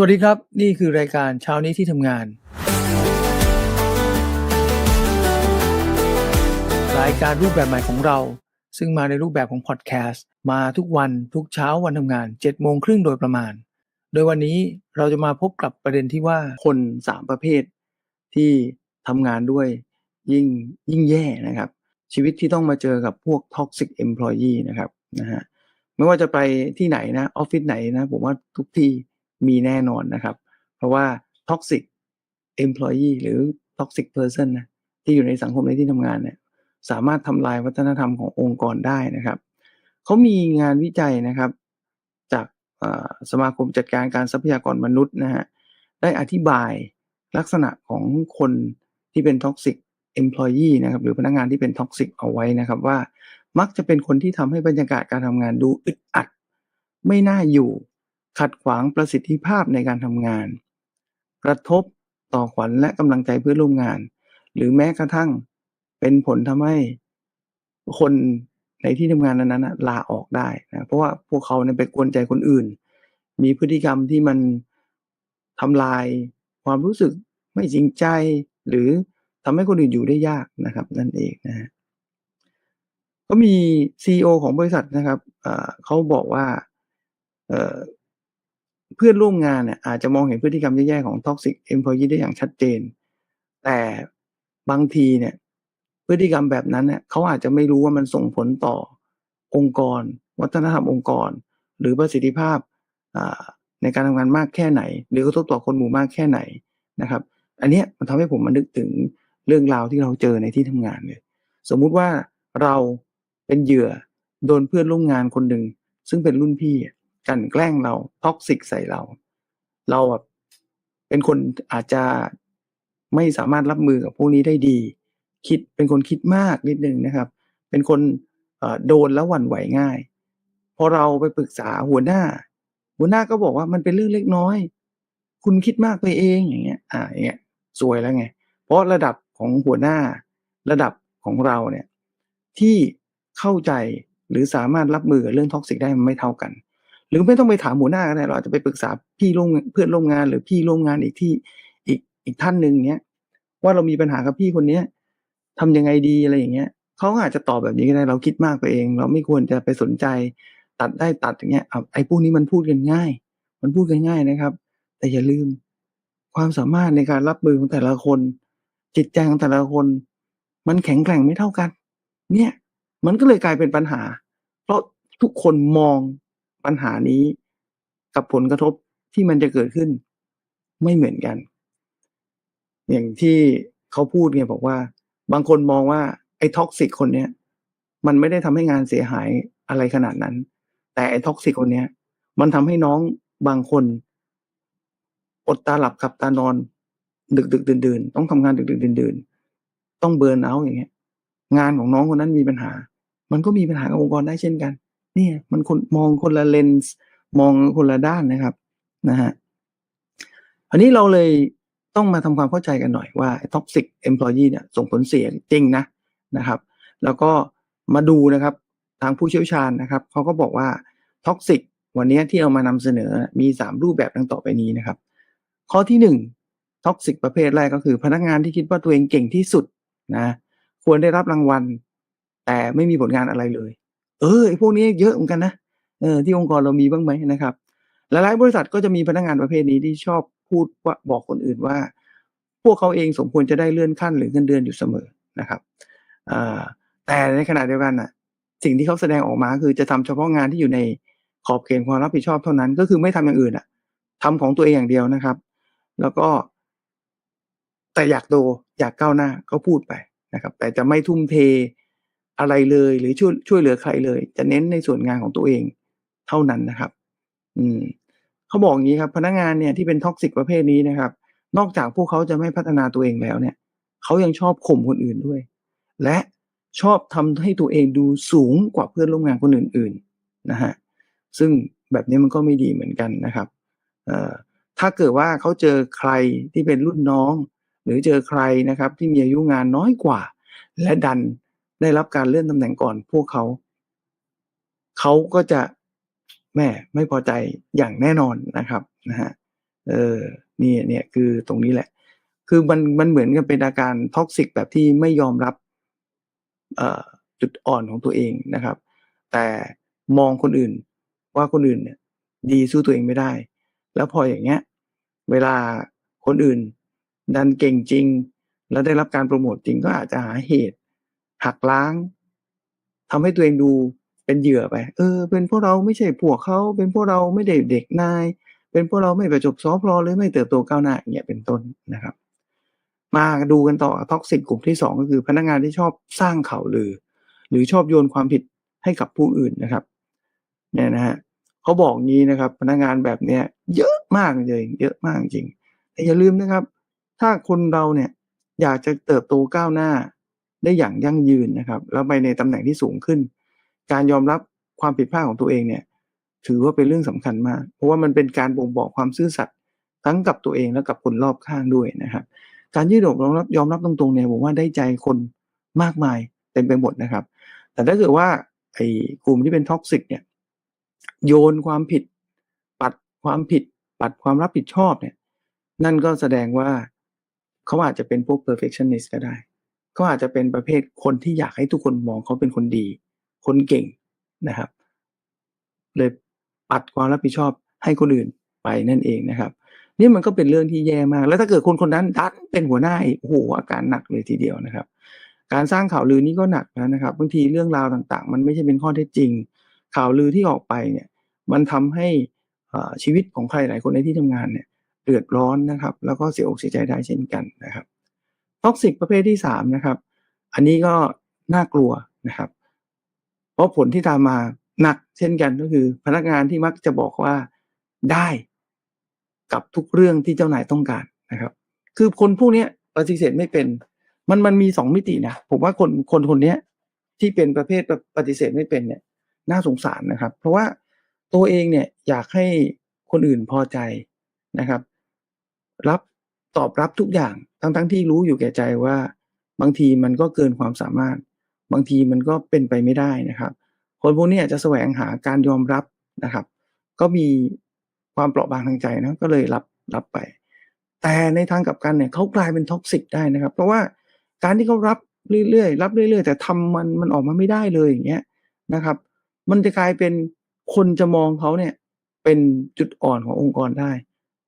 สวัสดีครับ นี่คือรายการเช้านี้ที่ทำงาน รายการรูปแบบใหม่ของเรา ซึ่งมาในรูปแบบของพอดแคสต์มาทุกวันทุกเช้าวันทำงาน7โมงครึ่งโดยประมาณ โดยวันนี้เราจะมาพบกับประเด็นที่ว่าคนสามประเภทที่ทำงานด้วยยิ่งยิ่งแย่นะครับ ชีวิตที่ต้องมาเจอกับพวก toxic employee นะครับนะฮะไม่ว่าจะไปที่ไหนนะออฟฟิศไหนนะผมว่าทุกที่ มีแน่นอนนะครับ เพราะว่า toxic employee หรือ toxic person นะที่อยู่ในสังคมในที่ทำงานเนี่ยสามารถทำลายวัฒนธรรมขององค์กรได้นะครับเขามีงานวิจัยนะครับ จากสมาคมจัดการการทรัพยากรมนุษย์นะฮะได้อธิบายลักษณะของคนที่เป็น toxic employee นะครับหรือพนักงานที่เป็น toxic เอาไว้นะครับว่ามักจะเป็นคนที่ทำให้บรรยากาศการทำงานดูอึดอัด ไม่น่าอยู่ ขัดขวางประสิทธิภาพในการทำงาน กระทบต่อขวัญและกำลังใจเพื่อนร่วมงาน หรือแม้กระทั่งเป็นผลทำให้คนในที่ทำงานนั้นๆน่ะลาออกได้นะเพราะว่าพวกเขาเนี่ยไปกวนใจคนอื่น มีพฤติกรรมที่มันทำลายความรู้สึกไม่จริงใจ หรือทำให้คนอื่นอยู่ได้ยากนะครับ นั่นเองนะฮะก็มีซีอของบริษัทนะครับเขาบอกว่า เพื่อนร่วมงานเนี่ยอาจจะมองเห็นพฤติกรรมแย่ๆของ toxic employee ได้อย่างชัดเจน แต่บางทีเนี่ย พฤติกรรมแบบนั้นเนี่ยเขาอาจจะไม่รู้ว่ามันส่งผลต่อองค์กร วัฒนธรรมองค์กร หรือประสิทธิภาพในการทำงานมากแค่ไหน หรือกระทบต่อคนหมู่มากแค่ไหนนะครับ อันเนี้ยมันทำให้ผมมานึกถึงเรื่องราวที่เราเจอในที่ทำงานเลยสมมุติว่าเราเป็นเหยื่อโดนเพื่อนร่วมงานคนหนึ่งซึ่งเป็นรุ่นพี่ กันแกล้งเราท็อกซิกใส่เรา เราแบบเป็นคนอาจจะไม่สามารถรับมือกับพวกนี้ได้ดี คิดเป็นคนคิดมากนิดนึงนะครับ เป็นคนโดนแล้วหวั่นไหวง่าย พอเราไปปรึกษาหัวหน้า หัวหน้าก็บอกว่ามันเป็นเรื่องเล็กน้อย คุณคิดมากไปเองอย่างเงี้ย อ่าอย่างเงี้ยซวยแล้วไง เพราะระดับของหัวหน้า ระดับของเราเนี่ยที่เข้าใจหรือสามารถรับมือกับเรื่องท็อกซิกได้มันไม่เท่ากัน หรือไม่ต้องไปถามหัวหน้าก็ได้เราอาจจะไปปรึกษาพี่ร่วมเพื่อนร่วมงานหรือพี่ร่วมงานอีกที่อีกอีกท่านหนึ่งเนี้ยว่าเรามีปัญหากับพี่คนเนี้ยทำยังไงดีอะไรอย่างเงี้ยเขาอาจจะตอบแบบนี้ก็ได้เราคิดมากไปเอง เราไม่ควรจะไปสนใจตัดได้ตัดอย่างเงี้ยไอ้พวกนี้มันพูดกันง่าย มันพูดกันง่ายนะครับ แต่อย่าลืม ความสามารถในการรับมือของแต่ละคน จิตใจของแต่ละคน มันแข็งแกร่งไม่เท่ากัน เนี่ย มันก็เลยกลายเป็นปัญหา เพราะทุกคนมอง ปัญหานี้กับผลกระทบที่มันจะเกิดขึ้นไม่เหมือนกัน อย่างที่เขาพูดไงบอกว่า บางคนมองว่าไอ้ท็อกซิกคนเนี้ยมันไม่ได้ทำให้งานเสียหายอะไรขนาดนั้น แต่ไอ้ท็อกซิกคนเนี้ย มันทำให้น้องบางคนอดตาหลับขับตานอน ดึกดึกดื่นดื่นต้องทำงานดึกดึกดื่นดื่นต้องเบิร์นเอาอย่างเงี้ย งานของน้องคนนั้นมีปัญหา มันก็มีปัญหากับองค์กรได้เช่นกัน เนี่ยมันคนมองคนละเลนส์มองคนละด้านนะครับนะฮะอันนี้เราเลยต้องมาทำความเข้าใจกันหน่อยว่า toxic employee เนี่ยส่งผลเสียจริงนะนะครับ แล้วก็มาดูนะครับทางผู้เชี่ยวชาญนะครับเขาก็บอกว่า toxic วันนี้ที่เอามานำเสนอมีสามรูปแบบดังต่อไปนี้นะครับ ข้อที่หนึ่งท็อกซิกประเภทแรกก็คือ พนักงานที่คิดว่าตัวเองเก่งที่สุดนะควรได้รับรางวัล แต่ไม่มีผลงานอะไรเลย เออไอ้พวกนี้เยอะเหมือนกันนะเออที่องค์กรเรามีบ้างไหมนะครับ หลายๆบริษัทก็จะมีพนักงานประเภทนี้ที่ชอบพูดว่าบอกคนอื่นว่า พวกเขาเองสมควรจะได้เลื่อนขั้นหรือเงินเดือนอยู่เสมอนะครับแต่ในขณะเดียวกันน่ะ สิ่งที่เขาแสดงออกมาคือจะทำเฉพาะงานที่อยู่ในขอบเขตความรับผิดชอบเท่านั้น ก็คือไม่ทำอย่างอื่นอะทำของตัวเองอย่างเดียวนะครับ แล้วก็ แต่อยากโตอยากก้าวหน้าก็พูดไปนะครับ แต่จะไม่ทุ่มเท อะไรเลยหรือช่วยช่วยเหลือใครเลย จะเน้นในส่วนงานของตัวเองเท่านั้นนะครับ อืมเขาบอกอย่างนี้ครับ พนักงานเนี่ยที่เป็นท็อกซิกประเภทนี้นะครับ นอกจากพวกเขาจะไม่พัฒนาตัวเองแล้วเนี่ยเขายังชอบข่มคนอื่นด้วย และชอบทำให้ตัวเองดูสูงกว่าเพื่อนร่วมงานคนอื่น ๆนะฮะซึ่งแบบนี้มันก็ไม่ดีเหมือนกันนะครับเอ่อถ้าเกิดว่าเขาเจอใครที่เป็นรุ่นน้อง หรือเจอใครนะครับ ที่มีอายุงานน้อยกว่า และดัน ได้รับการเลื่อนตำแหน่งก่อนพวกเขาเขาก็จะแม่ไม่พอใจอย่างแน่นอนนะครับนะฮะเออนี่เนี่ยคือตรงนี้แหละ คือมันมันเหมือนกับเป็นอาการท็อกซิกแบบที่ไม่ยอมรับเออจุดอ่อนของตัวเองนะครับ แต่มองคนอื่นว่าคนอื่นเนี่ยดีสู้ตัวเองไม่ได้ แล้วพออย่างเงี้ย เวลาคนอื่น ดันเก่งจริง แล้วได้รับการโปรโมทจริงก็อาจจะหาเหตุ หักล้างทำให้ตัวเองดูเป็นเหยื่อไป เออ เป็นพวกเราไม่ใช่พวกเขาเป็นพวกเราไม่ได้เด็กนาย เป็นพวกเราไม่ไปจบซอฟรอเลยไม่เติบโตก้าวหน้าอย่างเงี้ยเป็นต้นนะครับ มาดูกันต่อท็อกซิกกลุ่มที่สองก็คือพนักงานที่ชอบสร้างข่าวลือ หรือชอบโยนความผิดให้กับผู้อื่นนะครับเนี่ยนะฮะเขาบอกงี้นะครับ พนักงานแบบเนี้ยเยอะมากเลยเยอะมากจริงแต่อย่าลืมนะครับ ถ้าคนเราเนี่ยอยากจะเติบโตก้าวหน้า ได้อย่างยั่งยืนนะครับแล้วไปในตำแหน่งที่สูงขึ้น การยอมรับความผิดพลาดของตัวเองเนี่ยถือว่าเป็นเรื่องสำคัญมาก เพราะว่ามันเป็นการบ่งบอกความซื่อสัตย์ทั้งกับตัวเองและกับคนรอบข้างด้วยนะครับ การยืดอกยอมรับยอมรับตรงๆเนี่ยผมว่าได้ใจคนมากมายเต็มไปหมดนะครับ แต่ถ้าเกิดว่าไอ้กลุ่มที่เป็นท็อกซิกเนี่ยโยนความผิด ปัดความผิด ปัดความรับผิดชอบเนี่ย นั่นก็แสดงว่าเขาอาจจะเป็นพวก perfectionist ก็ได้ เขาอาจจะเป็นประเภทคนที่อยากให้ทุกคนมองเขาเป็นคนดี คนเก่งนะครับ เลยปัดความรับผิดชอบให้คนอื่นไปนั่นเองนะครับ นี่มันก็เป็นเรื่องที่แย่มาก แล้วถ้าเกิดคนคนนั้นดันเป็นหัวหน้าโอ้โหอาการหนักเลยทีเดียวนะครับ การสร้างข่าวลือนี่ก็หนักแล้วนะครับบางทีเรื่องราวต่างๆ มันไม่ใช่เป็นข้อเท็จจริง ข่าวลือที่ออกไปเนี่ย มันทำให้ชีวิตของใครหลายคนในที่ทำงานเนี่ยเดือดร้อนนะครับ แล้วก็เสียอกเสียใจได้เช่นกันนะครับ ท็อกซิกประเภทที่สามนะครับ อันนี้ก็น่ากลัวนะครับ เพราะผลที่ตามมาหนักเช่นกันก็คือ พนักงานที่มักจะบอกว่าได้กับทุกเรื่องที่เจ้านายต้องการนะครับ คือคนพวกนี้ปฏิเสธไม่เป็น มันมันมีสองมิตินะผมว่าคนคนคนนี้ที่เป็นประเภทปฏิเสธไม่เป็นเนี่ย น่าสงสารนะครับ เพราะว่าตัวเองเนี่ยอยากให้คนอื่นพอใจนะครับ รับตอบรับทุกอย่าง ทั้งทั้งที่รู้อยู่แก่ใจว่า บางทีมันก็เกินความสามารถ บางทีมันก็เป็นไปไม่ได้นะครับ คนพวกนี้จะแสวงหาการยอมรับนะครับ ก็มีความเปราะบางทางใจนะก็เลยรับรับไป แต่ในทางกลับกันเนี่ยเขากลายเป็นท็อกซิกได้นะครับ เพราะว่าการที่เขารับเรื่อยๆรับเรื่อยๆ แต่ทำมันมันออกมาไม่ได้เลยอย่างเงี้ยนะครับ มันจะกลายเป็นคนจะมองเขาเนี่ยเป็นจุดอ่อนขององค์กรได้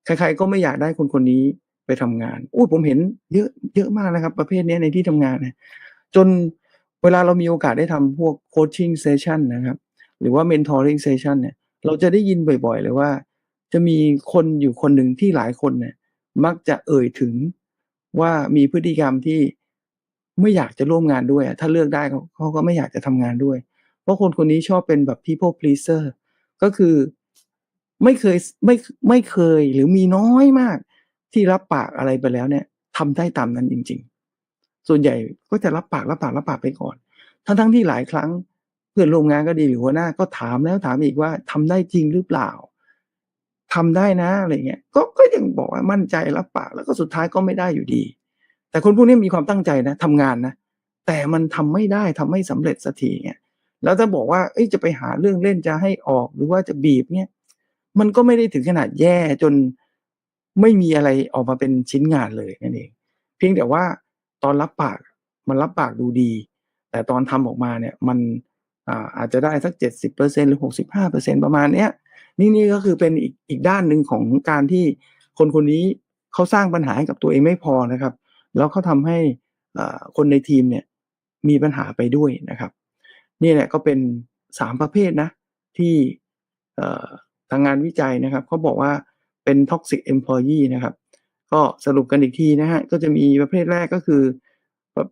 ใครๆก็ไม่อยากได้คนคนนี้ ไปทำงานอุ้ยผมเห็นเยอะเยอะมากนะครับ ประเภทนี้ในที่ทำงานเนี่ยจนเวลาเรามีโอกาสได้ทำพวกโคชชิ่งเซสชันนะครับ หรือว่าเมนทอร์ริงเซสชันเนี่ย เราจะได้ยินบ่อยๆเลยว่า จะมีคนอยู่คนหนึ่งที่หลายคนเนี่ย มักจะเอ่ยถึงว่ามีพฤติกรรมที่ไม่อยากจะร่วมงานด้วย ถ้าเลือกได้เขาเขาก็ไม่อยากจะทำงานด้วย เพราะคนคนนี้ชอบเป็นแบบ people pleaser ก็คือไม่เคยไม่ไม่เคยหรือมีน้อยมาก ที่รับปากอะไรไปแล้วเนี่ยทำได้ตามนั้นจริง ๆ ส่วนใหญ่ก็จะรับปากรับปากรับปากไปก่อน ทั้งทั้งที่หลายครั้งเพื่อนร่วมงานก็ดีหรือหัวหน้าก็ถามแล้วถามอีกว่าทำได้จริงหรือเปล่าทำได้นะอะไรเงี้ยก็ก็ยังบอกว่ามั่นใจรับปากแล้วก็สุดท้ายก็ไม่ได้อยู่ดี แต่คนพวกนี้มีความตั้งใจนะทำงานนะแต่มันทำไม่ได้ทำไม่สำเร็จสักทีเงี้ยแล้วถ้าบอกว่าจะไปหาเรื่องเล่นจะให้ออกหรือว่าจะบีบเนี่ยมันก็ไม่ได้ถึงขนาดแย่จน ไม่มีอะไรออกมาเป็นชิ้นงานเลยนั่นเอง เพียงแต่ว่าตอนรับปากมันรับปากดูดี แต่ตอนทำออกมาเนี่ยมันอาอาจจะได้สักเจ็ดสิบเปอร์เซ็นหรือหกสิบห้าเปอร์เซ็นประมาณเนี้ยนี่นี่ก็คือเป็นอีกอีกด้านหนึ่งของการที่คนคนนี้เขาสร้างปัญหาให้กับตัวเองไม่พอนะครับ แล้วเขาทำให้คนในทีมเนี่ยมีปัญหาไปด้วยนะครับ นี่แหละก็เป็นสามประเภทนะที่ทางงานวิจัยนะครับเขาบอกว่า เป็น toxic employee นะครับ ก็สรุปกันอีกทีนะฮะ ก็จะมีประเภทแรกก็คือ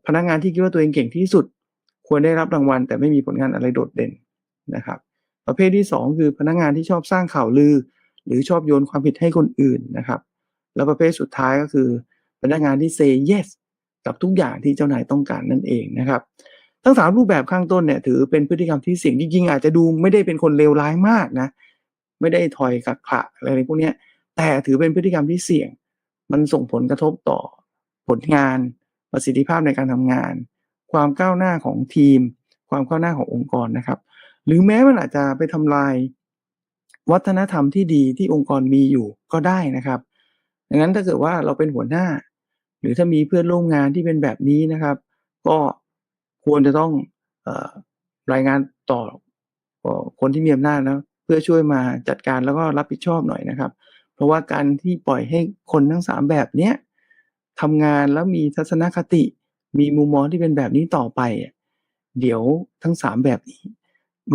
พนักงานที่คิดว่าตัวเองเก่งที่สุด ควรได้รับรางวัล แต่ไม่มีผลงานอะไรโดดเด่นนะครับ ประเภทที่ 2 คือพนักงานที่ชอบสร้างข่าวลือ หรือชอบโยนความผิดให้คนอื่นนะครับ แล้วประเภทสุดท้ายก็คือ พนักงานที่ say yes กับทุกอย่างที่เจ้านายต้องการนั่นเองนะครับทั้งสามรูปแบบข้างต้นเนี่ยถือเป็นพฤติกรรมที่เสี่ยงจริงๆอาจจะดูไม่ได้เป็นคนเลวร้ายมากนะ ไม่ได้ถอยกักขะอะไรพวกนี้ แต่ถือเป็นพฤติกรรมที่เสี่ยง มันส่งผลกระทบต่อผลงาน ประสิทธิภาพในการทำงาน ความก้าวหน้าของทีม ความก้าวหน้าขององค์กรนะครับ หรือแม้มันอาจจะไปทำลาย วัฒนธรรมที่ดีที่องค์กรมีอยู่ก็ได้นะครับดังนั้นถ้าเกิดว่าเราเป็นหัวหน้า หรือถ้ามีเพื่อนร่วมงานที่เป็นแบบนี้นะครับ ก็ควรจะต้องออรายงานต่ออคนที่มีอำนาจนะเพื่อช่วยมาจัดการแล้วก็รับผิดชอบหน่อยนะครับ เพราะว่าการที่ปล่อยให้คนทั้งสามแบบเนี้ยทำงานแล้วมีทัศนคติ มีมุมมองที่เป็นแบบนี้ต่อไป เดี๋ยวทั้งสามแบบนี้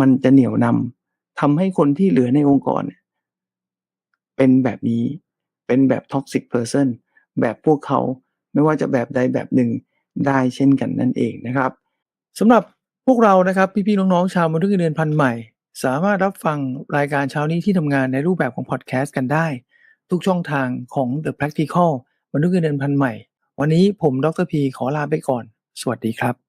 มันจะเหนี่ยวนำทำให้คนที่เหลือในองค์กร เป็นแบบนี้ เป็นแบบ toxic person แบบพวกเขาไม่ว่าจะแบบใดแบบหนึ่งได้เช่นกันนั่นเองนะครับสำหรับพวกเรานะครับ พี่ๆน้องๆชาวมนุษย์เงินเดือนพันใหม่ สามารถรับฟังรายการเช้านี้ที่ทำงานในรูปแบบของพอดแคสต์กันได้ ทุกช่องทางของ The Practical มนุษย์เงินเดือนพันใหม่ วันนี้ผมดรพีขอลาไปก่อน สวัสดีครับ